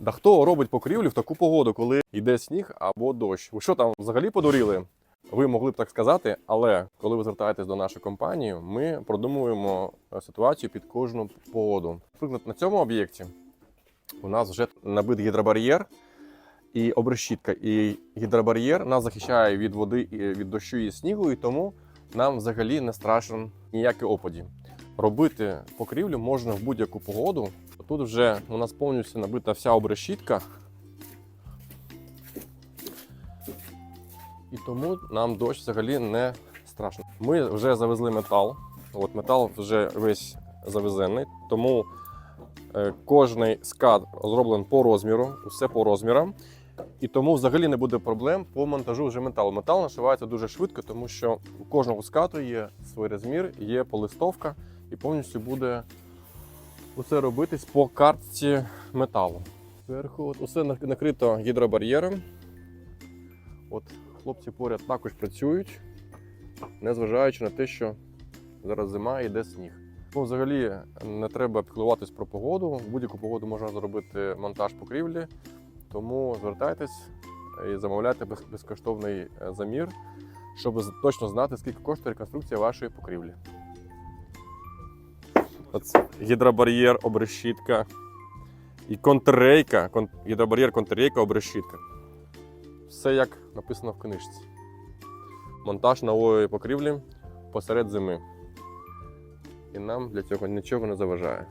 Да хто робить покрівлю в таку погоду, коли йде сніг або дощ? Ви що там взагалі подуріли? Ви могли б так сказати, але коли ви звертаєтесь до нашої компанії, ми продумуємо е, ситуацію під кожну погоду. Наприклад, на цьому об'єкті у нас вже набит гідробар'єр і обрешітка. І гідробар'єр нас захищає від води, і від дощу і снігу, і тому нам взагалі не страшен ніякі опаді. Робити покрівлю можна в будь-яку погоду. Тут вже у нас повністю набита вся обрешітка. І тому нам дощ взагалі не страшно. Ми вже завезли метал. От метал вже весь завезений, тому е, кожний скат зроблений по розміру, усе по розмірам. І тому взагалі не буде проблем по монтажу вже металу. Метал нашивається дуже швидко, тому що у кожного скату є свій розмір, є полистовка, і повністю буде усе робитись по картці металу. Зверху от усе накрито гідробар'єром. От хлопці поряд також працюють, незважаючи на те, що зараз зима і йде сніг. Ну, взагалі не треба піклуватись про погоду. Будь-яку погоду можна зробити монтаж покрівлі. Тому звертайтесь і замовляйте безкоштовний е, замір, щоб точно знати, скільки коштує реконструкція вашої покрівлі. Гідробар'єр, обрешітка і контррейка. Кон... Гідробар'єр, контррейка, обрешітка. Все як написано в книжці. Монтаж нової покрівлі посеред зими. І нам для цього нічого не заважає.